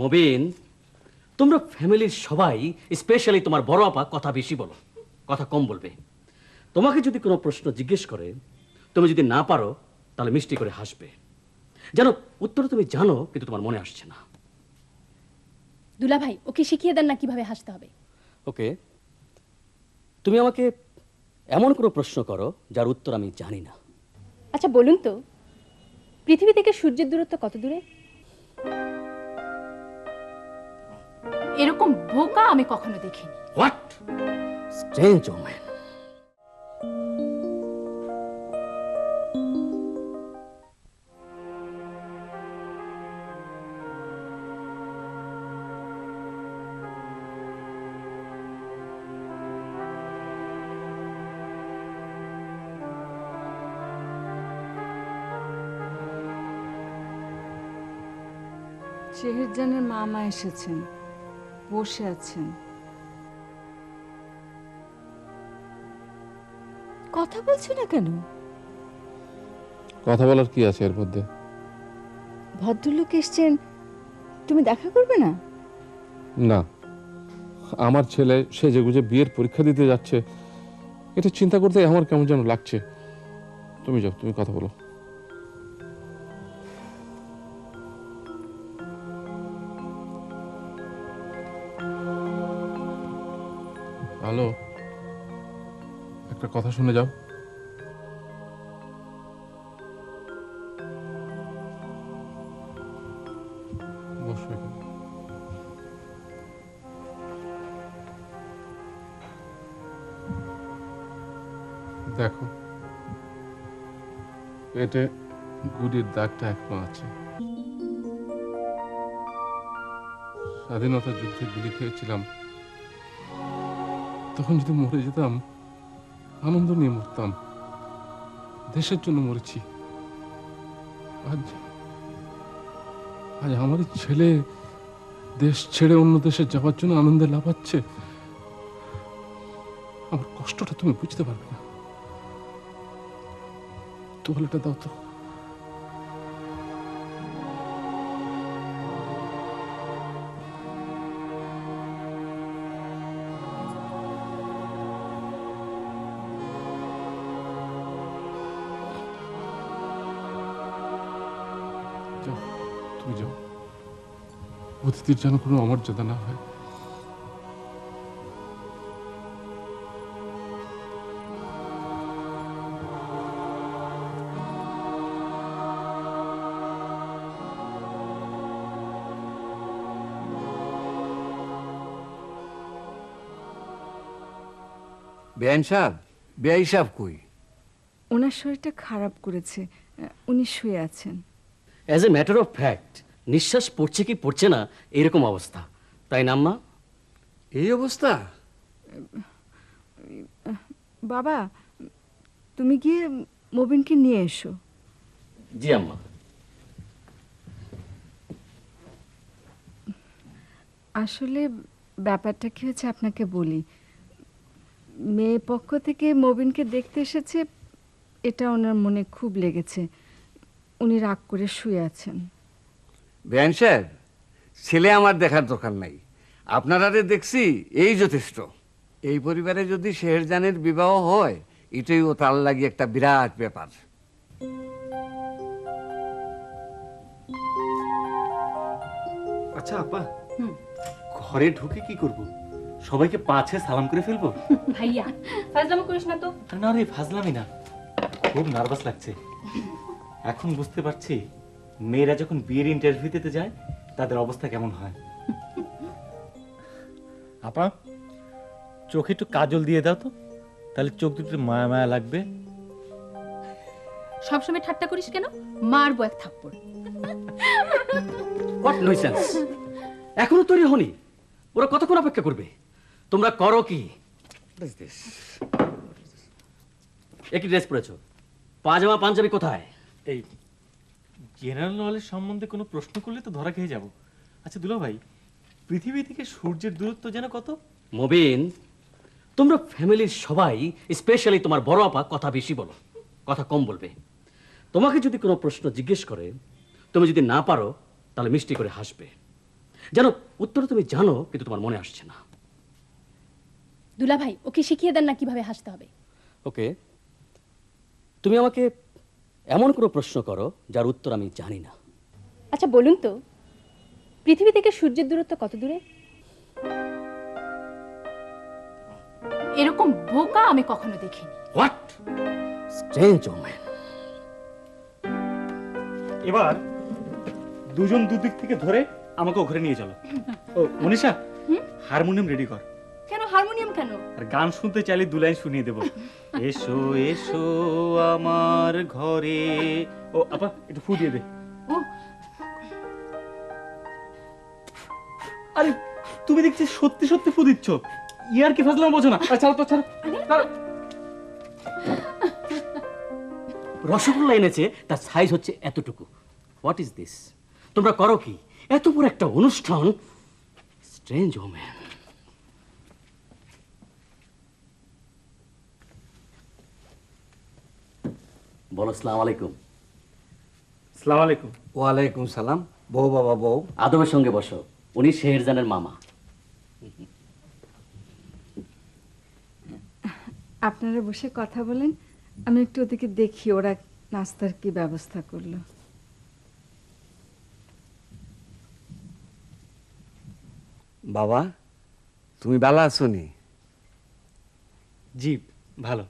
মবিন তোমরা ফ্যামিলির সবাই স্পেশালি তোমার বড় আপা কথা বেশি বলো কথা কম বলবে। তোমাকে যদি কোনো প্রশ্ন জিজ্ঞেস করে তুমি যদি না পারো তাহলে মিষ্টি করে হাসবে। জানো উত্তর তুমি জানো কিন্তু তোমার মনে আসছে না। দুলা ভাই ওকে শিখিয়ে দেন না কীভাবে হাসতে হবে। ওকে তুমি আমাকে এমন কোনো প্রশ্ন করো যার উত্তর আমি জানি না। আচ্ছা বলুন তো পৃথিবী থেকে সূর্যের দূরত্ব কত দূরে? এরকম বোকা আমি কখনো দেখিনি। হোয়াট স্ট্রেঞ্জ ওম্যান শেহেরজানের মামা এসেছেন। বসে আছেন। কথা বলছো না কেন? কথা বলার কি আছে এর মধ্যে? ভদ্রলোক এসছেন তুমি দেখা করবে না? না। আমার ছেলে সেজে গুজে বিয়ের পরীক্ষা দিতে যাচ্ছে। এটা চিন্তা করতে আমার কেমন যেন লাগছে। তুমি যাও তুমি কথা বলো। হ্যালো একটা কথা শুনে যাও। দেখো, পেটে গুড়ির দাগটা এখনও আছে। স্বাধীনতা যুদ্ধে গুলি খেয়েছিলাম। তখন যদি মরে যেতাম, আনন্দ নিয়ে মরতাম, দেশের জন্য মরেছি। আজ আজ আমারই ছেলে দেশ ছেড়ে অন্য দেশে যাওয়ার জন্য আনন্দে লাভাচ্ছে আমার কষ্টটা তুমি বুঝতে পারবে না। তোয়ালেটা দাও তো। যাও তুমি যাও। অতিথির যেন কোনো অমর্যাদা না হয়। বেআইন সাহেব বেআই সাহেব কই? ওনার শরীরটা খারাপ করেছে উনি শুয়ে আছেন। As a matter of fact নিঃশ্বাস পড়ছে কি পড়ছে না এরকম অবস্থা। তাই না আম্মা? এই অবস্থা? বাবা তুমি গিয়ে মবিনকে নিয়ে এসো। জি আম্মা। আসলে ব্যাপারটা কি হচ্ছে আপনাকে বলি। মেয়ে পক্ষ থেকে মবিনকে দেখতে এসেছে এটা ওনার মনে খুব লেগেছে। উনি রাগ করে শুয়ে আছেন। বেআইন সাহেব ছেলে আমার দেখার দরকার নাই। আপনারারে দেখছি এই যথেষ্ট। এই পরিবারে যদি শেহরজানের বিবাহ হয় এটাই ও তার লাগি একটা বিরাট ব্যাপার। আচ্ছা আপা ঘরে ঢুকে কি করব? সবাইকে পাছে সালাম করে ফেলব? ভাইয়া ফাজলামো করিস না তো। না রে ফাজলামি না। খুব নার্ভাস লাগছে। এখন বুঝতে পারছি মেয়েরা যখন বিয়ের ইন্টারভিউ দিতে যায় তাদের অবস্থা কেমন হয়। আপা চোখে একটু কাজল দিয়ে দাও তো। তাহলে চোখ দুটো মায়া মায়া লাগবে। সবসময় ঠাট্টা করিস কেন? মারবো এক থাপ্পড়। হোয়াট নইসেন্স এখনও তৈরি হনি ওরা কতক্ষণ অপেক্ষা করবে? তোমরা করো কি? একই ড্রেস পরেছো। পাজামা পাঞ্জাবি কোথায়? এই জেনারেল নলেজ সম্বন্ধে কোনো প্রশ্ন করলে তো ধরা খেয়ে যাব। আচ্ছা দুলা ভাই পৃথিবী থেকে সূর্যের দূরত্ব যেন কত? মবিন তোমরা ফ্যামিলির সবাই স্পেশালি তোমার বড় আপা কথা বেশি বলো কথা কম বলবে। তোমাকে যদি কোনো প্রশ্ন জিজ্ঞেস করে তুমি যদি না পারো তাহলে মিষ্টি করে হাসবে। যেন উত্তর তুমি জানো কিন্তু তোমার মনে আসছে না। দুলা ভাই ওকে শিখিয়ে দেন না কীভাবে হাসতে হবে। ওকে। তুমি আমাকে এমন কোনো প্রশ্ন করো যার উত্তর আমি জানি না। আচ্ছা বলুন তো পৃথিবী থেকে সূর্যের দূরত্ব কত দূরে? এরকম বোকা আমি কখনো দেখিনি। হোয়াট স্ট্রেঞ্জ ওম্যান এবার দুজন দুদিক থেকে ধরে আমাকে ঘরে নিয়ে চলো। ও মনীষা হারমোনিয়াম রেডি কর। কেন? হারমোনিয়াম কেন? আর গান শুনতে চাইলে দু লাইন শুনিয়ে দেবো। এসো এসো আমার ঘরে। ও আপা একটু ফু দিয়ে দে। ও। আরে তুমি দেখছি সত্যি সত্যি ফু দিচ্ছ। ইয়ার কি ফাজলাম বোঝো না। আচ্ছা তো ছাড়ো। ছাড়ো। রসগোল্লা এনেছে তার সাইজ হচ্ছে এতটুকু। হোয়াট ইজ দিস তোমরা করো কি? এত বড় একটা অনুষ্ঠান? স্ট্রেঞ্জ ওম্যান বলো সালাম আলাইকুম। সালাম আলাইকুম। ওয়ালাইকুম সালাম। বউ বাবা বউ। আদমের সঙ্গে বসো উনি শেরজানের মামা। আপনারা বসে কথা বলেন আমি একটু ওদিকে দেখি ওরা নাস্তার কি ব্যবস্থা করল। বাবা তুমি ভালো আছো নি? জি ভালো।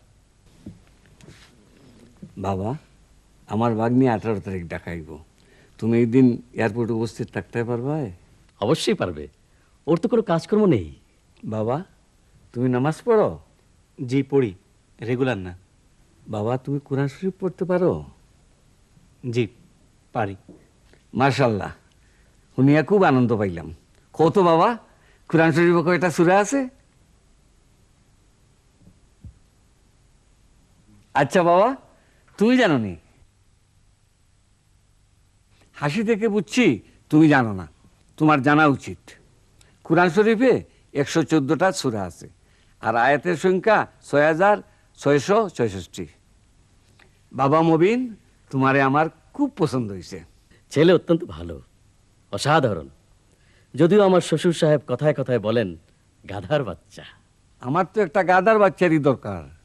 বাবা আমার বাগনি আঠারো তারিখ ডাকাইব তুমি এই দিন এয়ারপোর্টে উপস্থিত থাকতে পারবে? অবশ্যই পারবে। ওর তো কোনো কাজকর্ম নেই। বাবা তুমি নামাজ পড়ো? জি পড়ি। রেগুলার না। বাবা তুমি কোরআন শরীফ পড়তে পারো? জি পারি। মার্শাল্লাহ শুনিয়া খুব আনন্দ পাইলাম। কত বাবা কোরআন শরীফে কয়টা সুরা আছে? আচ্ছা বাবা তুমি জানো নি হাসি থেকে বুঝছি তুমি জানো না। তোমার জানা উচিত। কোরআন শরীফে একশো চোদ্দোটা সুরা আছে আর আয়াতের সংখ্যা ছয় হাজার ছয়শো ছয়ষট্টি। বাবা মবিন তোমারে আমার খুব পছন্দ হয়েছে ছেলে অত্যন্ত ভালো অসাধারণ। যদিও আমার শ্বশুর সাহেব কথায় কথায় বলেন গাধার বাচ্চা। আমার তো একটা গাধার বাচ্চারই দরকার।